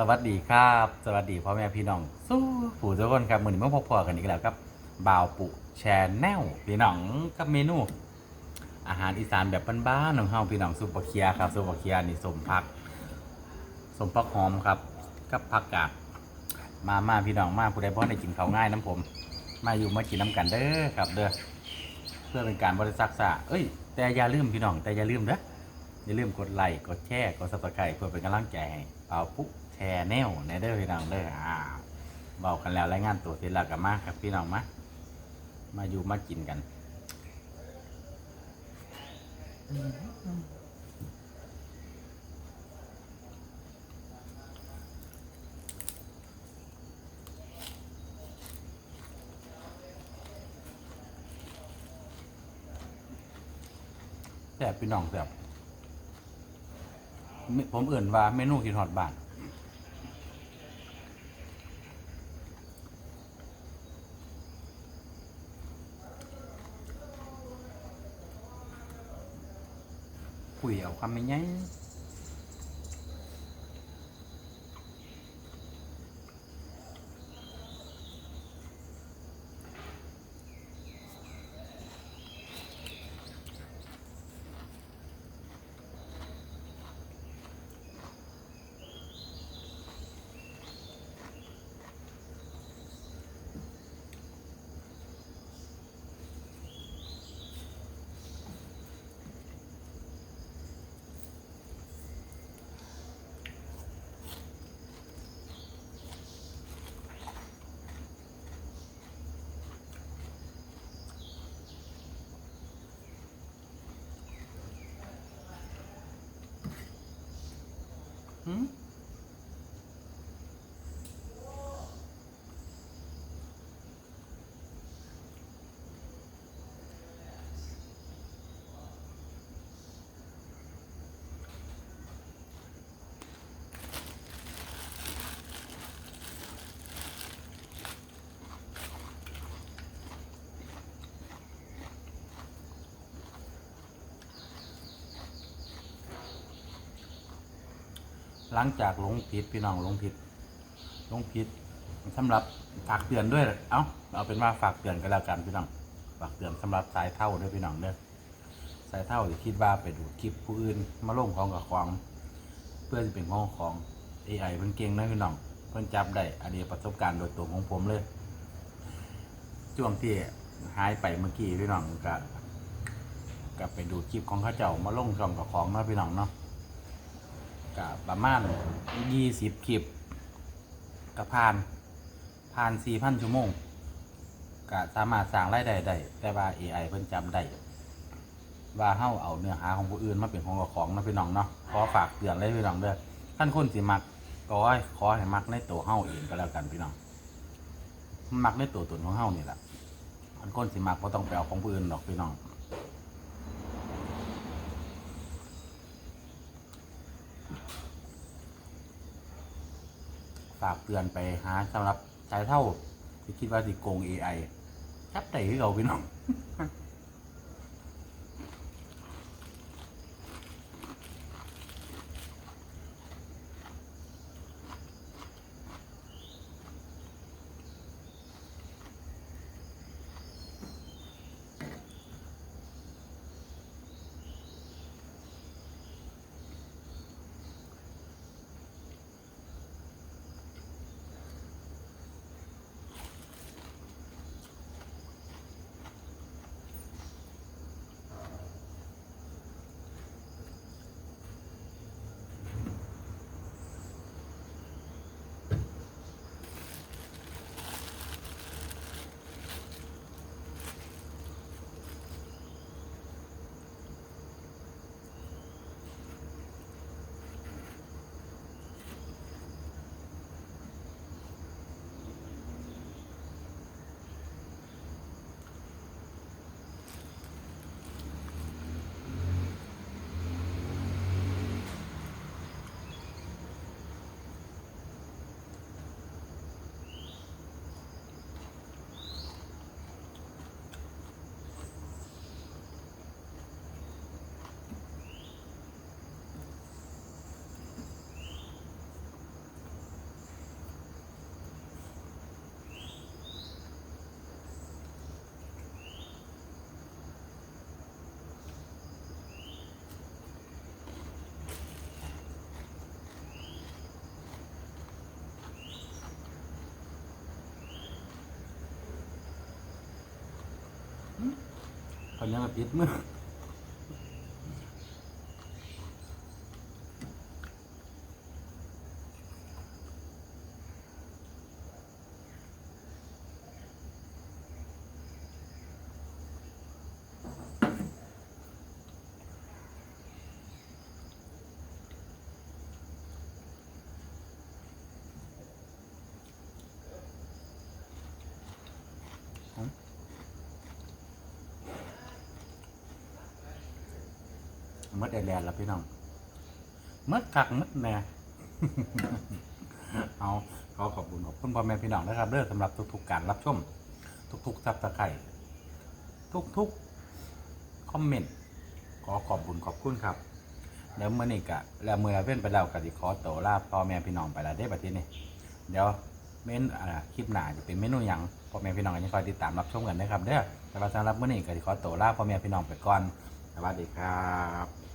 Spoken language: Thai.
สวัสดีครับ สวัสดีพ่อแม่พี่น้อง สู้ผู้ทุกคนครับมือนี้มาพบพอกันอีกแล้วครับบ่าวปุแชนแนลพี่น้องกับเมนู อาหารอีสานแบบบ้านๆของเฮาพี่น้องซุปเปอร์เคียครับซุปเปอร์เคียนี่สมพักสมพักหอมครับกับผักกาดมามาพี่น้องมาผู้ใดบ่ได้กินข้าง่ายน้ำผม มาอยู่มากินน้ำกันเด้อครับเด้อเพื่อเป็นการบริษัทษาเอ้ย แต่อย่าลืมพี่น้องแต่อย่าลืมเด้ออย่าลืมกดไลค์กดแชร์กดซับสไครต์เพื่อเป็นกำลังใจให้เป่าปุ๊ ชร์แนวในเด้อพี่น้องเด้ออ่าบอกกันแล้วรายงานตัวทีละกันมาครับพี่น้องมามาอยู่มากินกันแซ่บพี่น้องแซ่บผมเอื่นว่าเมนูกินฮอดบ้าน คุยเอาคำไม่ไง หลังจากหลงผิดพี่น้องหลงผิดหลงผิดสำหรับฝากเตือนด้วย เอ้าเอาเป็นว่าฝากเตือนกันแล้วกันพี่น้องฝากเตือนสำหรับสายเท่าด้วยพี่น้องเด้อสายเท่าที่คิดว่าไปดูคลิปผู้อื่นมาลงของกับของ เพื่อจะเป็นของของ AI เพิ่นเก่งนะพี่น้องเพิ่นจับได้อันนี้ประสบการณ์โดยตรงของผมเลยช่วงที่หายไปเมื่อกี้พี่น้องก็ก็ไปดูคลิปของเขาเจ้ามาลงช่องกับของนะพี่น้องเนาะ ก็ประมาณยี่สิบคลิปก็ผ่านผ่านสี่พันชั่วโมงก็สามารถสร้างรายได้ได้แต่ว่า AI เพิ่นจำได้ว่าเฮาเอาเนื้อหาของผู้อื่นมาเป็นของของนะพี่น้องเนาะขอฝากเตือนเลยพี่น้องเด้อท่านคนสิมักก็ให้ขอให้มักในตัวเฮาเองก็แล้วกันพี่น้องมักในตัวตนของเฮานี่แหละท่านคนสิมักบ่ต้องไปเอาของผู้อื่นหรอกพี่น้อง ฝากเตือนไปหาสำหรับชายเท่าที่คิดว่าสิโกง AI จับได้คือเราพี่น้อง คนนี้มาปิดมือ มัดไอแลนด์ละพี่น้องมัดกักมัดแหน่ เอาขอขอบคุณขอบคุณพ่อแม่พี่น้องนะครับเด้อสำหรับทุกๆการรับชม ทุกๆซับสไครต์ทุกๆคอมเมนต์ขอขอบคุณขอบคุณครับ แล้วเมื่อนี้กะแล้วเมื่อเว้นไปแล้วกะสิขอโตวลาพ่อแม่พี่น้องไปแล้วได้อบัดนี้นี่เดี๋ยวเมนอ่าคลิปหน้าจะเป็นเมนูหยังพ่อแม่พี่น้องยังคอยติดตามรับชมกันนะครับเด้อแต่ว่าสำหรับเมื่อนี้กะสิขอโตวลาพ่อแม่พี่น้องไปก่อนสวัสดีครับ